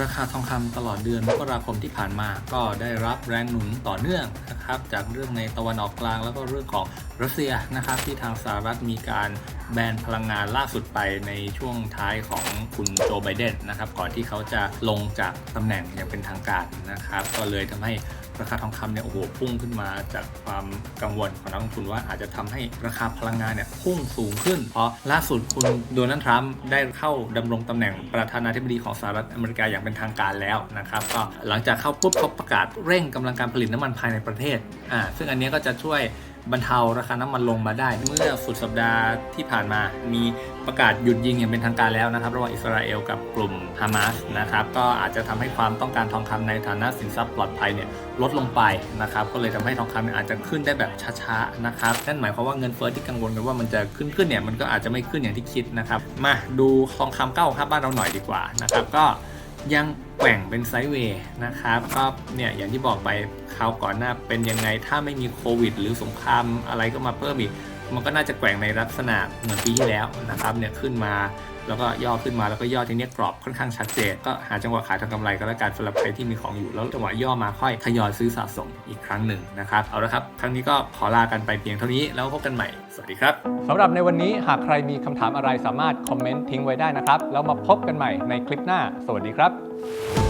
ราคาทองคำตลอดเดือนมกราคมที่ผ่านมาก็ได้รับแรงหนุนต่อเนื่องนะครับจากเรื่องในตะวันออกกลางแล้วก็เรื่องของรัสเซียนะครับที่ทางสหรัฐมีการแบนพลังงานล่าสุดไปในช่วงท้ายของคุณโจไบเดนนะครับก่อนที่เขาจะลงจากตำแหน่งอย่างเป็นทางการนะครับก็เลยทำให้ ราคาทองคำเนี่ยโอ้โหพุ่งขึ้นมาจากความกังวลของนักลงทุนว่าอาจจะทำให้ราคาพลังงานเนี่ยพุ่งสูงขึ้น เพราะล่าสุดคุณโดนัลด์ทรัมป์ได้เข้าดำรงตำแหน่งประธานาธิบดีของสหรัฐอเมริกาอย่างเป็นทางการแล้วนะครับก็หลังจากเข้าปุ๊บเขาประกาศเร่งกำลังการผลิตน้ำมันภายในประเทศอ่าซึ่งอันนี้ก็จะช่วย บรรเทาราคาน้ำมันลงมาได้ เมื่อสุดสัปดาห์ที่ผ่านมา มีประกาศหยุดยิงอย่างเป็นทางการแล้วนะครับ ระหว่างอิสราเอลกับกลุ่มฮามาสนะครับ ก็อาจจะทำให้ความต้องการทองคำในฐานะสินทรัพย์ปลอดภัยเนี่ยลดลงไปนะครับ ก็เลยทำให้ทองคำอาจจะขึ้นได้แบบช้าๆนะครับ นั่นหมายความว่าเงินเฟ้อที่กังวลกันว่ามันจะขึ้นขึ้นเนี่ยมันก็อาจจะไม่ขึ้นอย่างที่คิดนะครับ มาดูทองคำเก้าครับบ้านเราหน่อยดีกว่านะครับก็ ยังแกว่งเป็นไซด์เวย์นะครับก็เนี่ยอย่างที่บอกไปคราวก่อนหน้าเป็นยังไงถ้าไม่มีโควิด หรือสงครามอะไรก็มาเพิ่มอีก มันก็น่าจะแกว่งในลักษณะเหมือนปีที่แล้วนะครับเนี่ยขึ้นมาแล้วก็ย่อขึ้นมาแล้วก็ย่อทีเนี้ยกรอบค่อนข้างชัดเจนก็หาจังหวะขายทางกำไรก็แล้วกันสำหรับใครที่มีของอยู่แล้วจังหวะย่อมาค่อยทยอยซื้อสะสมอีกครั้งหนึ่งนะครับเอาละครับครั้งนี้ก็ขอลากันไปเพียงเท่านี้แล้วพบกันใหม่ สวัสดีครับสำหรับในวันนี้หากใครมีคำถามอะไรสามารถคอมเมนต์ทิ้งไว้ได้นะครับแล้วมาพบกันใหม่ในคลิปหน้า สวัสดีครับ